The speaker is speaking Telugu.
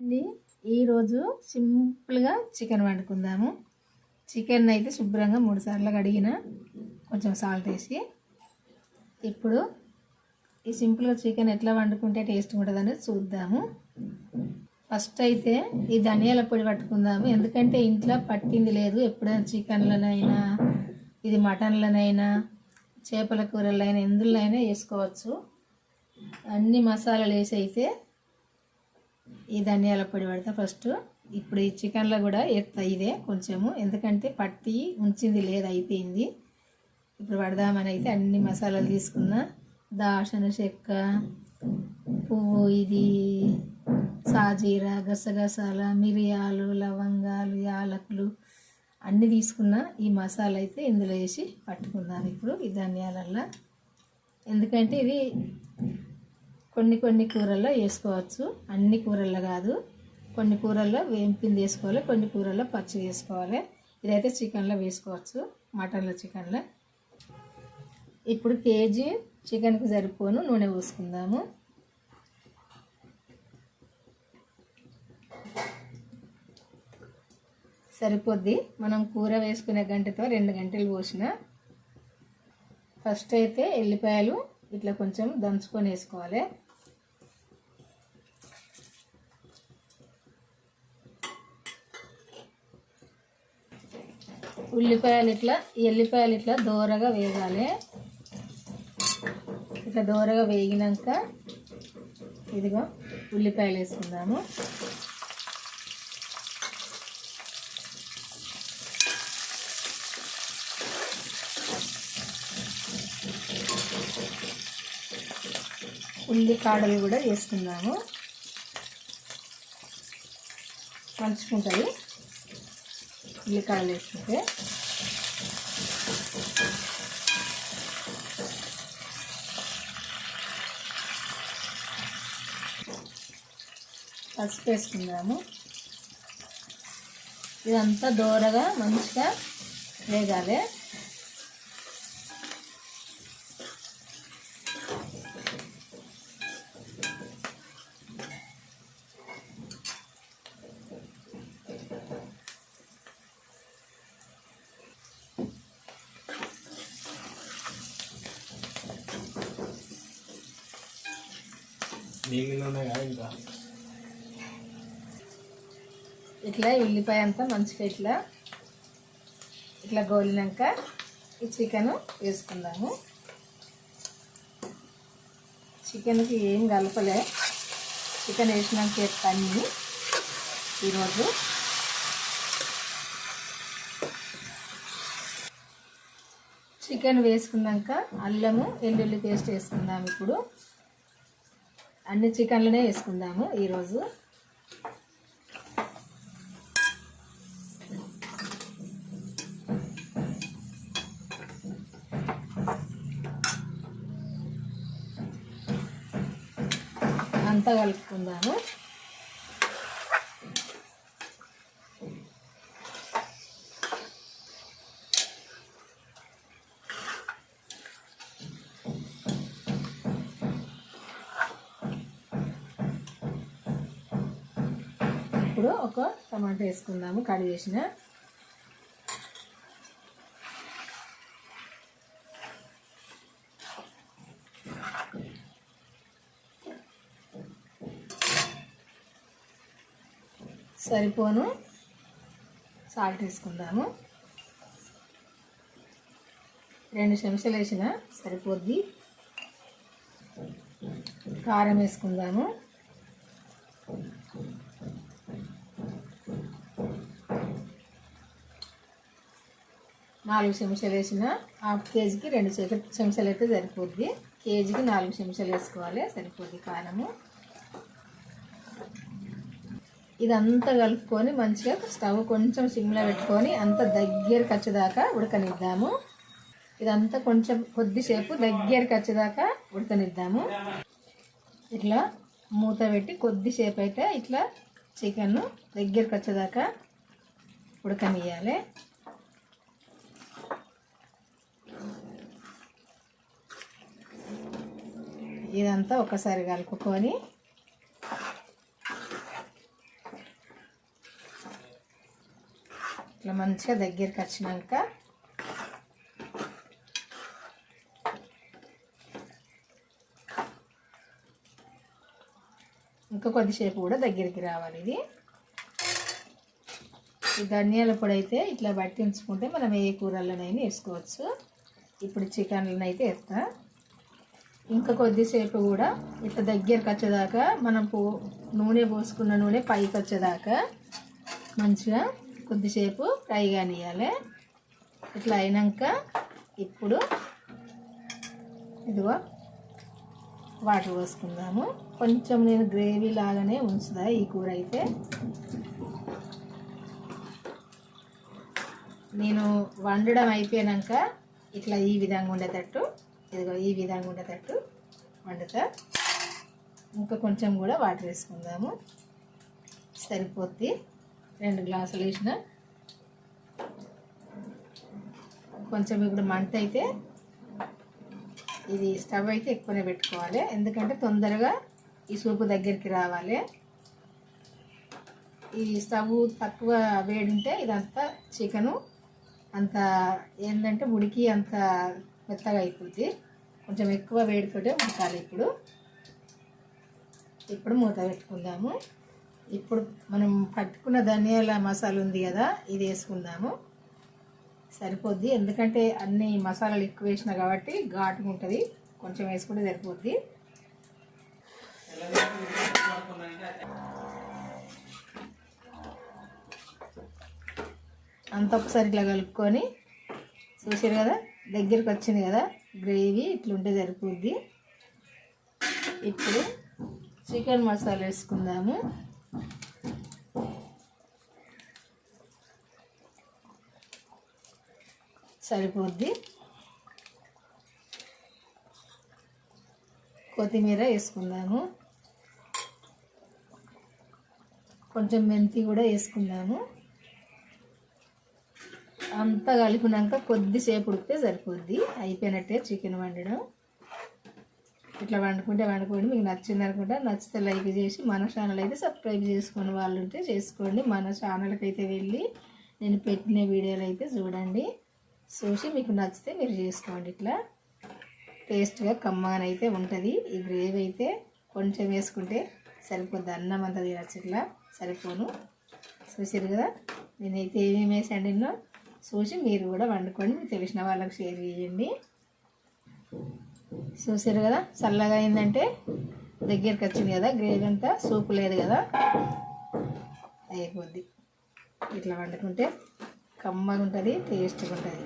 అండి. ఈరోజు సింపుల్గా చికెన్ వండుకుందాము. చికెన్ అయితే శుభ్రంగా మూడు సార్లు కడిగిన కొంచెం సాల్ట్ వేసి. ఇప్పుడు ఈ సింపుల్గా చికెన్ ఎట్లా వండుకుంటే టేస్ట్ ఉంటుందని చూద్దాము. ఫస్ట్ అయితే ఈ ధనియాల పొడి పట్టుకుందాము. ఎందుకంటే ఇంట్లో పట్టింది లేదు. ఎప్పుడైనా చికెన్లనైనా ఇది మటన్లనైనా చేపల కూరలైనా ఎందులో అయినా వేసుకోవచ్చు. అన్ని మసాలాలు వేసి అయితే ఈ ధనియాల పొడి పడితే ఫస్ట్ ఇప్పుడు ఈ చికెన్లో కూడా ఎత్త ఇదే కొంచెము. ఎందుకంటే పట్టి ఉంచింది లేదు అయిపోయింది. ఇప్పుడు పడదామని అయితే అన్ని మసాలాలు తీసుకున్నా. దాషన చెక్క పువ్వు ఇది సాజీర గసగసాల మిరియాలు లవంగాలు యాలకులు అన్నీ తీసుకున్న ఈ మసాలా అయితే ఇందులో వేసి పట్టుకుందాం ఇప్పుడు ఈ ధనియాలల్లో. ఎందుకంటే ఇది కొన్ని కొన్ని కూరల్లో వేసుకోవచ్చు. అన్ని కూరల్లో కాదు. కొన్ని కూరల్లో వేంపింది వేసుకోవాలి. కొన్ని కూరల్లో పచ్చి వేసుకోవాలి. ఇదైతే చికెన్లో వేసుకోవచ్చు. మటన్లో చికెన్లో. ఇప్పుడు కేజీ చికెన్కి సరిపోను నూనె పోసుకుందాము. సరిపోద్ది. మనం కూర వేసుకునే గంటతో రెండు గంటలు పోసిన. ఫస్ట్ అయితే ఎల్లిపాయలు ఇట్లా కొంచెం దంచుకొని వేసుకోవాలి. ఉల్లిపాయలు ఇట్లా ఎల్లిపాయలు ఇట్లా దోరగా వేగాలి. ఇట్లా దోరగా వేగినాక ఇదిగో ఉల్లిపాయలు వేసుకుందాము. ఉల్లి కాడలు కూడా వేసుకుందాము. మంచుకుంటుంది ఉల్లికాయలు వేసుకుంటే పసుపు వేసుకుందాము. ఇదంతా దోరగా మంచిగా వేగాలి. ఇంకా. ఇట్లా ఉల్లిపాయ అంతా మంచిగా ఇట్లా ఇట్లా గోలినాక ఈ చికెన్ వేసుకుందాము. చికెన్కి ఏం కలపలే. చికెన్ వేసినాక పని ఈరోజు. చికెన్ వేసుకున్నాక అల్లము వెల్లుల్లి పేస్ట్ వేసుకుందాం ఇప్పుడు. అన్ని చికెన్లనే వేసుకుందాము ఈరోజు. అంతా కలుపుకుందాము. ఇప్పుడు ఒక టమాటా వేసుకుందాము కడిగి వేసిన సరిపోను. సాల్ట్ వేసుకుందాము. రెండు చెంచాలు వేసిన సరిపోద్ది. కారం వేసుకుందాము. నాలుగు చెంచాలు వేసిన హాఫ్ కేజీకి రెండు చెంచాలు అయితే సరిపోద్ది. కేజీకి నాలుగు చెంచాలు వేసుకోవాలి సరిపోద్ది కారము. ఇదంతా కలుపుకొని మంచిగా స్టవ్ కొంచెం సిమ్లో పెట్టుకొని అంత దగ్గరికి వచ్చేదాకా ఉడకనిద్దాము. ఇదంతా కొంచెం కొద్దిసేపు దగ్గరికి వచ్చేదాకా ఉడకనిద్దాము. ఇట్లా మూత పెట్టి కొద్దిసేపు అయితే ఇట్లా చికెన్ దగ్గరికి వచ్చేదాకా ఉడకనియాలి ఇదంతా ఒకసారి కలుపుకొని ఇట్లా మంచిగా దగ్గరికి వచ్చినాక ఇంకా కొద్దిసేపు కూడా దగ్గరికి రావాలి ఇది. ఈ ధనియాల పొడి అయితే ఇట్లా పట్టించుకుంటే మనం ఏ కూరల్లోనైనా వేసుకోవచ్చు. ఇప్పుడు చికెన్లనైతే వేస్తాను ఇంకా కొద్దిసేపు కూడా ఇట్లా దగ్గరికి వచ్చేదాకా మనం పో నూనె పోసుకున్న నూనె పైకి వచ్చేదాకా మంచిగా కొద్దిసేపు ఫ్రై కానివ్వాలి ఇట్లా అయినాక ఇప్పుడు ఇదిగో వాటర్ పోసుకుందాము. కొంచెం నేను గ్రేవీ లాగానే ఉంచుదా ఈ కూర అయితే? నేను వండడం అయిపోయాక ఇట్లా ఈ విధంగా ఉండేటట్టు ఇదిగో ఈ విధంగా ఉండేటట్టు వండుతా. ఇంకా కొంచెం కూడా వాటర్ వేసుకుందాము. సరిపోద్ది. రెండు గ్లాసులు వేసిన. కొంచెం ఇప్పుడు మంట అయితే ఇది స్టవ్ అయితే ఎక్కువనే పెట్టుకోవాలి. ఎందుకంటే తొందరగా ఈ సూపు దగ్గరికి రావాలి. ఈ స్టవ్ తక్కువ వేడి ఉంటే ఇదంతా చికెను అంత ఏంటంటే ఉడికి అంత మెత్తగా అయిపోద్ది. కొంచెం ఎక్కువ వేడితోటే ఉడకాలి ఇప్పుడు. ఇప్పుడు మూత పెట్టుకుందాము. ఇప్పుడు మనం పట్టుకున్న ధనియాల మసాలా ఉంది కదా ఇది వేసుకుందాము. సరిపోద్ది. ఎందుకంటే అన్ని మసాలాలు ఎక్కువ వేసిన కాబట్టి ఘాటుగా ఉంటుంది. కొంచెం వేసుకుంటే సరిపోద్ది. అంత ఒకసారి ఇట్లా కలుపుకొని చూసారు కదా? దగ్గరికి వచ్చింది కదా గ్రేవీ ఇట్లుంటే సరిపోద్ది. ఇప్పుడు చికెన్ మసాలా వేసుకుందాము. సరిపోద్ది. కొత్తిమీర వేసుకుందాము. కొంచెం మెంతి కూడా వేసుకుందాము. అంతా కలిపినాక కొద్దిసేపు ఉడికితే సరిపోద్ది. అయిపోయినట్టే చికెన్ వండడం. ఇట్లా వండుకుంటే వండుకోండి. మీకు నచ్చింది అనుకుంటే నచ్చితే లైక్ చేసి మన ఛానల్ అయితే సబ్స్క్రైబ్ చేసుకుని వాళ్ళు ఉంటే చేసుకోండి. మన ఛానల్కి అయితే వెళ్ళి నేను పెట్టిన వీడియోలు అయితే చూడండి. చూసి మీకు నచ్చితే మీరు చేసుకోండి ఇట్లా. టేస్ట్గా కమ్మగానైతే ఉంటుంది. ఈ గ్రేవీ అయితే కొంచెం వేసుకుంటే సరిపోద్ది. అన్నం అంతా తినచ్చు ఇట్లా. సరిపోను. చూసారు కదా? నేనైతే ఏమేమి వేసి వండినో చూసి మీరు కూడా వండుకోండి మీకు తెలిసిన వాళ్ళకి షేర్ చేయండి. చూసారు కదా చల్లగా అయిందంటే దగ్గరికి వచ్చింది కదా గ్రేవీ అంతా సూపు లేదు కదా. అయిపోద్ది. ఇట్లా వండుకుంటే కమ్మగా ఉంటుంది టేస్ట్గా ఉంటుంది